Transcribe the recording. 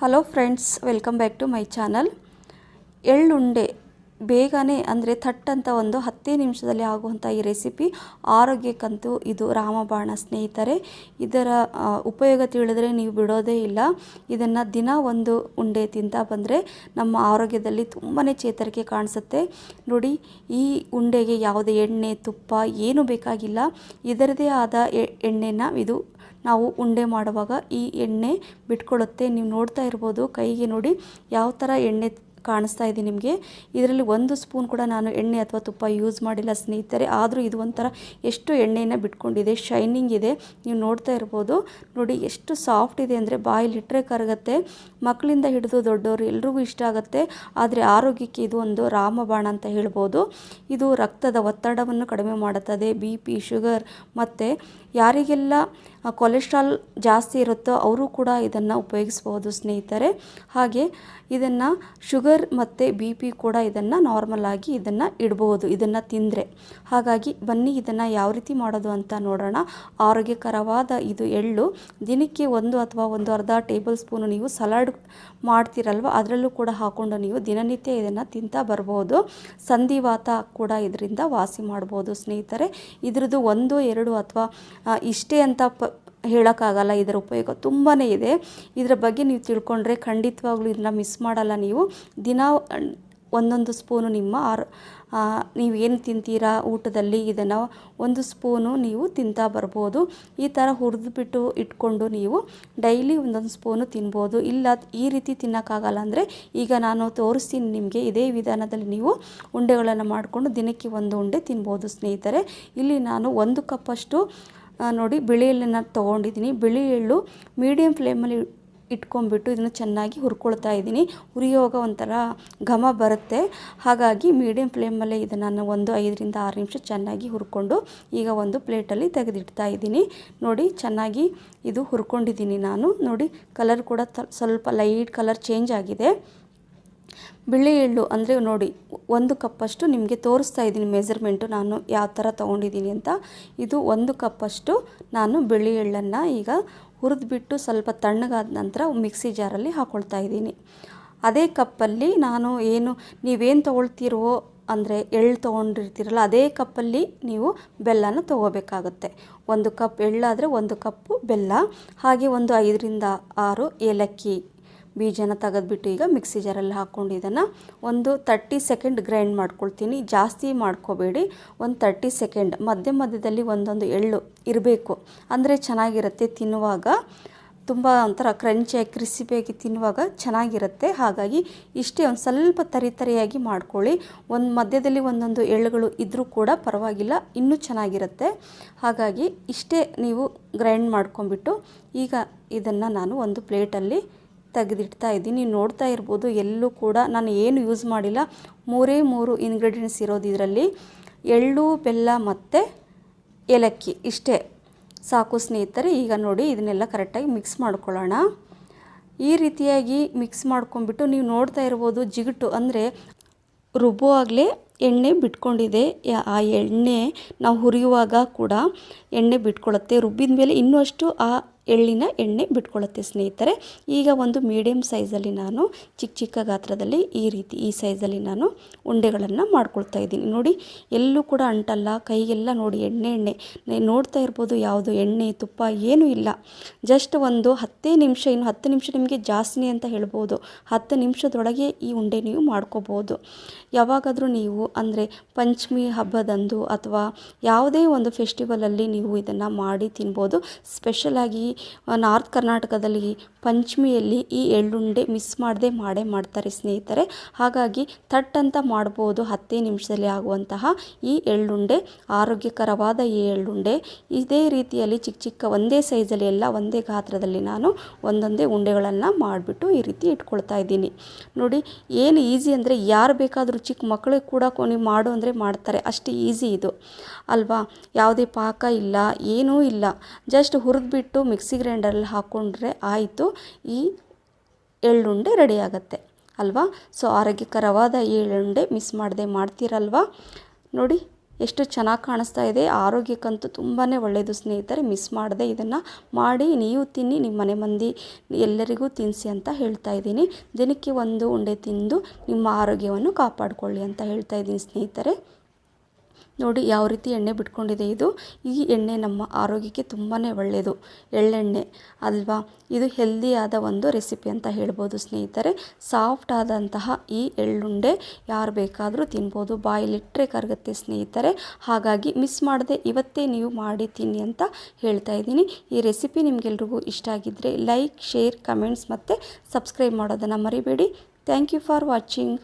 Hello friends welcome back to my channel. ఎళ్ళుండే ಬೇಗನೆ ಅಂದರೆ ಥಟ್ ಅಂತ ಒಂದು ಹತ್ತೇ ನಿಮಿಷದಲ್ಲಿ ಆಗುವಂಥ ಈ ರೆಸಿಪಿ ಆರೋಗ್ಯಕ್ಕಂತೂ ಇದು ರಾಮಬಾಣ ಸ್ನೇಹಿತರೆ. ಇದರ ಉಪಯೋಗ ತಿಳಿದ್ರೆ ನೀವು ಬಿಡೋದೇ ಇಲ್ಲ. ಇದನ್ನು ದಿನ ಒಂದು ಉಂಡೆ ತಿಂತಾ ಬಂದರೆ ನಮ್ಮ ಆರೋಗ್ಯದಲ್ಲಿ ತುಂಬಾ ಚೇತರಿಕೆ ಕಾಣಿಸುತ್ತೆ. ನೋಡಿ, ಈ ಉಂಡೆಗೆ ಯಾವುದೇ ಎಣ್ಣೆ, ತುಪ್ಪ ಏನೂ ಬೇಕಾಗಿಲ್ಲ. ಇದರದೇ ಆದ ಎಣ್ಣೆನ ಇದು ನಾವು ಉಂಡೆ ಮಾಡುವಾಗ ಈ ಎಣ್ಣೆ ಬಿಟ್ಕೊಳ್ಳುತ್ತೆ ನೀವು ನೋಡ್ತಾ ಇರ್ಬೋದು, ಕೈಗೆ ನೋಡಿ ಯಾವ ಥರ ಎಣ್ಣೆ ಕಾಣಿಸ್ತಾ ಇದೆ ನಿಮಗೆ. ಇದರಲ್ಲಿ ಒಂದು ಸ್ಪೂನ್ ಕೂಡ ನಾನು ಎಣ್ಣೆ ಅಥವಾ ತುಪ್ಪ ಯೂಸ್ ಮಾಡಿಲ್ಲ ಸ್ನೇಹಿತರೆ. ಆದರೂ ಇದು ಒಂಥರ ಎಷ್ಟು ಎಣ್ಣೆಯನ್ನು ಬಿಟ್ಕೊಂಡಿದೆ. ಶೈನಿಂಗ್ ಇದೆ. ನೀವು ನೋಡ್ತಾ ಇರ್ಬೋದು. ನೋಡಿ ಎಷ್ಟು ಸಾಫ್ಟ್ ಇದೆ ಅಂದರೆ ಬಾಯಲ್ಲಿಟ್ಟರೆ ಕರಗತ್ತೆ. ಮಕ್ಕಳಿಂದ ಹಿಡಿದು ದೊಡ್ಡವರು ಎಲ್ರಿಗೂ ಇಷ್ಟ ಆಗುತ್ತೆ. ಆದರೆ ಆರೋಗ್ಯಕ್ಕೆ ಇದು ಒಂದು ರಾಮಬಾಣ ಅಂತ ಹೇಳ್ಬೋದು. ಇದು ರಕ್ತದ ಒತ್ತಡವನ್ನು ಕಡಿಮೆ ಮಾಡುತ್ತದೆ. ಬಿ ಪಿ, ಶುಗರ್ ಮತ್ತು ಯಾರಿಗೆಲ್ಲ ಕೊಲೆಸ್ಟ್ರಾಲ್ ಜಾಸ್ತಿ ಇರುತ್ತೋ ಅವರು ಕೂಡ ಇದನ್ನು ಉಪಯೋಗಿಸ್ಬೋದು ಸ್ನೇಹಿತರೆ. ಹಾಗೆ ಇದನ್ನು ಶುಗರ್ ಮತ್ತು ಬಿ ಪಿ ಕೂಡ ಇದನ್ನು ನಾರ್ಮಲ್ ಆಗಿ ಇದನ್ನು ಇಡ್ಬೋದು, ಇದನ್ನು ತಿಂದರೆ. ಹಾಗಾಗಿ ಬನ್ನಿ ಇದನ್ನು ಯಾವ ರೀತಿ ಮಾಡೋದು ಅಂತ ನೋಡೋಣ. ಆರೋಗ್ಯಕರವಾದ ಇದು ಎಳ್ಳು. ದಿನಕ್ಕೆ ಒಂದು ಅಥವಾ ಒಂದು ಅರ್ಧ ಟೇಬಲ್ ಸ್ಪೂನು ನೀವು ಸಲಾಡ್ ಮಾಡ್ತೀರಲ್ವ, ಅದರಲ್ಲೂ ಕೂಡ ಹಾಕ್ಕೊಂಡು ನೀವು ದಿನನಿತ್ಯ ಇದನ್ನು ತಿಂತಾ ಬರ್ಬೋದು. ಸಂಧಿವಾತ ಕೂಡ ಇದರಿಂದ ವಾಸಿ ಮಾಡ್ಬೋದು ಸ್ನೇಹಿತರೆ. ಇದರದ್ದು ಒಂದು, ಎರಡು ಅಥವಾ ಇಷ್ಟೇ ಅಂತ ಹೇಳೋಕ್ಕಾಗಲ್ಲ, ಇದರ ಉಪಯೋಗ ತುಂಬಾ ಇದೆ. ಇದರ ಬಗ್ಗೆ ನೀವು ತಿಳ್ಕೊಂಡ್ರೆ ಖಂಡಿತವಾಗ್ಲೂ ಇದನ್ನ ಮಿಸ್ ಮಾಡಲ್ಲ ನೀವು. ದಿನ ಒಂದೊಂದು ಸ್ಪೂನು ನಿಮ್ಮ ಆರ್ ನೀವು ಏನು ತಿಂತೀರಾ ಊಟದಲ್ಲಿ ಇದನ್ನು ಒಂದು ಸ್ಪೂನು ನೀವು ತಿಂತಾ ಬರ್ಬೋದು. ಈ ಥರ ಹುರಿದ್ಬಿಟ್ಟು ಇಟ್ಕೊಂಡು ನೀವು ಡೈಲಿ ಒಂದೊಂದು ಸ್ಪೂನು ತಿನ್ಬೋದು. ಇಲ್ಲ, ಈ ರೀತಿ ತಿನ್ನೋಕ್ಕಾಗಲ್ಲ ಅಂದರೆ ಈಗ ನಾನು ತೋರಿಸ್ತೀನಿ ನಿಮಗೆ, ಇದೇ ವಿಧಾನದಲ್ಲಿ ನೀವು ಉಂಡೆಗಳನ್ನು ಮಾಡಿಕೊಂಡು ದಿನಕ್ಕೆ ಒಂದು ಉಂಡೆ ತಿನ್ಬೋದು ಸ್ನೇಹಿತರೆ. ಇಲ್ಲಿ ನಾನು ಒಂದು ಕಪ್ಪಷ್ಟು ನೋಡಿ, ಬಿಳಿ ಎಳ್ಳನ್ನು ತೊಗೊಂಡಿದ್ದೀನಿ. ಬಿಳಿ ಎಳ್ಳು ಮೀಡಿಯಮ್ ಫ್ಲೇಮಲ್ಲಿ ಇಟ್ಕೊಂಡ್ಬಿಟ್ಟು ಇದನ್ನು ಚೆನ್ನಾಗಿ ಹುರ್ಕೊಳ್ತಾ ಇದ್ದೀನಿ. ಹುರಿಯೋಗ ಒಂಥರ ಘಮ ಬರುತ್ತೆ. ಹಾಗಾಗಿ ಮೀಡಿಯಮ್ ಫ್ಲೇಮಲ್ಲೇ ಇದನ್ನು ನಾನು ಒಂದು ಐದರಿಂದ ಆರು ನಿಮಿಷ ಚೆನ್ನಾಗಿ ಹುರ್ಕೊಂಡು ಈಗ ಒಂದು ಪ್ಲೇಟಲ್ಲಿ ತೆಗೆದಿಡ್ತಾ ಇದ್ದೀನಿ. ನೋಡಿ, ಚೆನ್ನಾಗಿ ಇದು ಹುರ್ಕೊಂಡಿದ್ದೀನಿ ನಾನು. ನೋಡಿ ಕಲರ್ ಕೂಡ ಸ್ವಲ್ಪ ಲೈಟ್ ಕಲರ್ ಚೇಂಜ್ ಆಗಿದೆ. ಬಿಳಿ ಎಳ್ಳು ಅಂದರೆ ನೋಡಿ, ಒಂದು ಕಪ್ಪಷ್ಟು ನಿಮಗೆ ತೋರಿಸ್ತಾ ಇದ್ದೀನಿ ಮೆಜರ್ಮೆಂಟು ನಾನು ಯಾವ ಥರ ತೊಗೊಂಡಿದ್ದೀನಿ ಅಂತ. ಇದು ಒಂದು ಕಪ್ಪಷ್ಟು ನಾನು ಬಿಳಿ ಎಳ್ಳನ್ನು ಈಗ ಹುರಿದ್ಬಿಟ್ಟು ಸ್ವಲ್ಪ ತಣ್ಣಗಾದ ನಂತರ ಮಿಕ್ಸಿ ಜಾರಲ್ಲಿ ಹಾಕ್ಕೊಳ್ತಾ ಇದ್ದೀನಿ. ಅದೇ ಕಪ್ಪಲ್ಲಿ ನಾನು ಏನು, ನೀವೇನು ತೊಗೊಳ್ತೀರೋ ಅಂದರೆ ಎಳ್ಳು ತೊಗೊಂಡಿರ್ತೀರಲ್ಲ, ಅದೇ ಕಪ್ಪಲ್ಲಿ ನೀವು ಬೆಲ್ಲನ ತೊಗೋಬೇಕಾಗುತ್ತೆ. ಒಂದು ಕಪ್ ಎಳ್ಳಾದರೆ ಒಂದು ಕಪ್ಪು ಬೆಲ್ಲ, ಹಾಗೆ ಒಂದು ಐದರಿಂದ ಆರು ಏಲಕ್ಕಿ. ಬೀಜನ ತೆಗೆದ್ಬಿಟ್ಟು ಈಗ ಮಿಕ್ಸಿ ಜಾರಲ್ಲಿ ಹಾಕ್ಕೊಂಡು ಇದನ್ನು ಒಂದು ತರ್ಟಿ ಸೆಕೆಂಡ್ ಗ್ರೈಂಡ್ ಮಾಡ್ಕೊಳ್ತೀನಿ. ಜಾಸ್ತಿ ಮಾಡ್ಕೋಬೇಡಿ. ಒಂದು ತರ್ಟಿ ಸೆಕೆಂಡ್ ಮಧ್ಯ ಮಧ್ಯದಲ್ಲಿ ಒಂದೊಂದು ಎಳ್ಳು ಇರಬೇಕು. ಅಂದರೆ ಚೆನ್ನಾಗಿರುತ್ತೆ ತಿನ್ನುವಾಗ. ತುಂಬ ಒಂಥರ ಕ್ರಂಚಿಯಾಗಿ ಕ್ರಿಸ್ಪಿಯಾಗಿ ತಿನ್ನುವಾಗ ಚೆನ್ನಾಗಿರುತ್ತೆ. ಹಾಗಾಗಿ ಇಷ್ಟೇ ಒಂದು ಸ್ವಲ್ಪ ತರಿ ತರಿಯಾಗಿ ಮಾಡ್ಕೊಳ್ಳಿ. ಒಂದು ಮಧ್ಯದಲ್ಲಿ ಒಂದೊಂದು ಎಳ್ಳುಗಳು ಇದ್ದರೂ ಕೂಡ ಪರವಾಗಿಲ್ಲ, ಇನ್ನೂ ಚೆನ್ನಾಗಿರುತ್ತೆ. ಹಾಗಾಗಿ ಇಷ್ಟೇ ನೀವು ಗ್ರೈಂಡ್ ಮಾಡ್ಕೊಂಬಿಟ್ಟು ಈಗ ಇದನ್ನು ನಾನು ಒಂದು ಪ್ಲೇಟಲ್ಲಿ ತೆಗೆದಿಡ್ತಾ ಇದ್ದೀನಿ. ನೋಡ್ತಾ ಇರ್ಬೋದು, ಎಲ್ಲೂ ಕೂಡ ನಾನು ಏನು ಯೂಸ್ ಮಾಡಿಲ್ಲ. ಮೂರೇ ಮೂರು ಇಂಗ್ರೀಡಿಯೆಂಟ್ಸ್ ಇರೋದು ಇದರಲ್ಲಿ. ಎಳ್ಳು, ಬೆಲ್ಲ ಮತ್ತು ಏಲಕ್ಕಿ ಇಷ್ಟೇ. ಸಾಕು ಸ್ನೇಹಿತರೆ, ಈಗ ನೋಡಿ ಇದನ್ನೆಲ್ಲ ಕರೆಕ್ಟಾಗಿ ಮಿಕ್ಸ್ ಮಾಡ್ಕೊಳ್ಳೋಣ. ಈ ರೀತಿಯಾಗಿ ಮಿಕ್ಸ್ ಮಾಡ್ಕೊಂಡ್ಬಿಟ್ಟು ನೀವು ನೋಡ್ತಾ ಇರ್ಬೋದು ಜಿಗುಟು ಅಂದರೆ ಆಗಲೇ ಎಣ್ಣೆ ಬಿಟ್ಕೊಂಡಿದೆ. ಆ ಎಣ್ಣೆ ನಾವು ಹುರಿಯುವಾಗ ಕೂಡ ಎಣ್ಣೆ ಬಿಟ್ಕೊಳ್ಳುತ್ತೆ ರುಬ್ಬಿದ ಮೇಲೆ ಇನ್ನೂ ಅಷ್ಟು ಆ ಎಳ್ಳಿನ ಎಣ್ಣೆ ಬಿಟ್ಕೊಳ್ಳುತ್ತೆ ಸ್ನೇಹಿತರೆ. ಈಗ ಒಂದು ಮೀಡಿಯಮ್ ಸೈಜಲ್ಲಿ ನಾನು ಚಿಕ್ಕ ಚಿಕ್ಕ ಗಾತ್ರದಲ್ಲಿ ಈ ರೀತಿ, ಈ ಸೈಜಲ್ಲಿ ನಾನು ಉಂಡೆಗಳನ್ನು ಮಾಡ್ಕೊಳ್ತಾ ಇದ್ದೀನಿ. ನೋಡಿ, ಎಲ್ಲೂ ಕೂಡ ಅಂಟಲ್ಲ, ಕೈಗೆಲ್ಲ ನೋಡಿ ಎಣ್ಣೆ ಎಣ್ಣೆ. ನೋಡ್ತಾ ಇರ್ಬೋದು, ಯಾವುದು ಎಣ್ಣೆ, ತುಪ್ಪ ಏನೂ ಇಲ್ಲ. ಜಸ್ಟ್ ಒಂದು ಹತ್ತೇ ನಿಮಿಷ, ಇನ್ನು ಹತ್ತು ನಿಮಿಷ ನಿಮಗೆ ಜಾಸ್ತಿ ಅಂತ ಹೇಳ್ಬೋದು. ಹತ್ತು ನಿಮಿಷದೊಳಗೆ ಈ ಉಂಡೆ ನೀವು ಮಾಡ್ಕೋಬೋದು. ಯಾವಾಗಾದರೂ ನೀವು, ಅಂದರೆ ಪಂಚಮಿ ಹಬ್ಬದಂದು ಅಥವಾ ಯಾವುದೇ ಒಂದು ಫೆಸ್ಟಿವಲಲ್ಲಿ ನೀವು ಇದನ್ನು ಮಾಡಿ ತಿನ್ಬೋದು. ಸ್ಪೆಷಲಾಗಿ ನಾರ್ತ್ ಕರ್ನಾಟಕದಲ್ಲಿ ಪಂಚಮಿಯಲ್ಲಿ ಈ ಎಳ್ಳುಂಡೆ ಮಿಸ್ ಮಾಡದೆ ಮಾಡೇ ಮಾಡ್ತಾರೆ ಸ್ನೇಹಿತರೆ. ಹಾಗಾಗಿ ಥಟ್ ಅಂತ ಮಾಡ್ಬೋದು ಹತ್ತೇ ನಿಮಿಷದಲ್ಲಿ ಆಗುವಂತಹ ಈ ಎಳ್ಳುಂಡೆ, ಆರೋಗ್ಯಕರವಾದ ಈ ಎಳ್ಳುಂಡೆ. ಇದೇ ರೀತಿಯಲ್ಲಿ ಚಿಕ್ಕ ಚಿಕ್ಕ ಒಂದೇ ಸೈಜಲ್ಲಿ ಎಲ್ಲ ಒಂದೇ ಗಾತ್ರದಲ್ಲಿ ನಾನು ಒಂದೊಂದೇ ಉಂಡೆಗಳನ್ನು ಮಾಡಿಬಿಟ್ಟು ಈ ರೀತಿ ಇಟ್ಕೊಳ್ತಾ ಇದ್ದೀನಿ. ನೋಡಿ, ಏನು ಈಸಿ ಅಂದರೆ ಯಾರು ಬೇಕಾದರೂ ಚಿಕ್ಕ ಮಕ್ಕಳಿಗೆ ಕೂಡ ಕೊನೆ ಮಾಡು ಅಂದರೆ ಮಾಡ್ತಾರೆ. ಅಷ್ಟು ಈಸಿ ಇದು. ಅಲ್ವಾ? ಯಾವುದೇ ಪಾಕ ಇಲ್ಲ, ಏನೂ ಇಲ್ಲ. ಜಸ್ಟ್ ಹುರಿದ್ಬಿಟ್ಟು ಮಿಕ್ಸಿ ಗ್ರೈಂಡರಲ್ಲಿ ಹಾಕ್ಕೊಂಡ್ರೆ ಆಯಿತು. ಈ ಎಳ್ಳುಂಡೆ ರೆಡಿ ಆಗುತ್ತೆ ಅಲ್ವಾ? ಸೊ, ಆರೋಗ್ಯಕರವಾದ ಎಳ್ಳುಂಡೆ ಮಿಸ್ ಮಾಡದೆ ಮಾಡ್ತೀರಲ್ವಾ? ನೋಡಿ, ಎಷ್ಟು ಚೆನ್ನಾಗಿ ಕಾಣಿಸ್ತಾ ಇದೆ. ಆರೋಗ್ಯಕ್ಕಂತೂ ತುಂಬಾ ಒಳ್ಳೆಯದು ಸ್ನೇಹಿತರೆ, ಮಿಸ್ ಮಾಡದೆ ಇದನ್ನು ಮಾಡಿ ನೀವು ತಿನ್ನಿ, ನಿಮ್ಮ ಮನೆ ಮಂದಿ ಎಲ್ಲರಿಗೂ ತಿನ್ನಿಸಿ ಅಂತ ಹೇಳ್ತಾ ಇದ್ದೀನಿ. ದಿನಕ್ಕೆ ಒಂದು ಉಂಡೆ ತಿಂದು ನಿಮ್ಮ ಆರೋಗ್ಯವನ್ನು ಕಾಪಾಡಿಕೊಳ್ಳಿ ಅಂತ ಹೇಳ್ತಾ ಇದ್ದೀನಿ ಸ್ನೇಹಿತರೆ. ನೋಡಿ ಯಾವ ರೀತಿ ಎಣ್ಣೆ ಬಿಟ್ಕೊಂಡಿದೆ ಇದು. ಈ ಎಣ್ಣೆ ನಮ್ಮ ಆರೋಗ್ಯಕ್ಕೆ ತುಂಬಾ ಒಳ್ಳೆಯದು ಎಳ್ಳೆಣ್ಣೆ ಅಲ್ವಾ? ಇದು ಹೆಲ್ದಿಯಾದ ಒಂದು ರೆಸಿಪಿ ಅಂತ ಹೇಳ್ಬೋದು ಸ್ನೇಹಿತರೆ. ಸಾಫ್ಟ್ ಆದಂತಹ ಈ ಎಳ್ಳುಂಡೆ ಯಾರು ಬೇಕಾದರೂ ತಿನ್ಬೋದು. ಬಾಯಲ್ಲಿಟ್ಟರೆ ಕರಗುತ್ತೆ ಸ್ನೇಹಿತರೆ. ಹಾಗಾಗಿ ಮಿಸ್ ಮಾಡದೆ ಇವತ್ತೇ ನೀವು ಮಾಡಿ ತಿನ್ನಿ ಅಂತ ಹೇಳ್ತಾ ಇದ್ದೀನಿ. ಈ ರೆಸಿಪಿ ನಿಮಗೆಲ್ರಿಗೂ ಇಷ್ಟ ಆಗಿದ್ದರೆ ಲೈಕ್ ಶೇರ್ ಕಮೆಂಟ್ಸ್ ಮತ್ತು ಸಬ್ಸ್ಕ್ರೈಬ್ ಮಾಡೋದನ್ನು ಮರಿಬೇಡಿ. Thank you for watching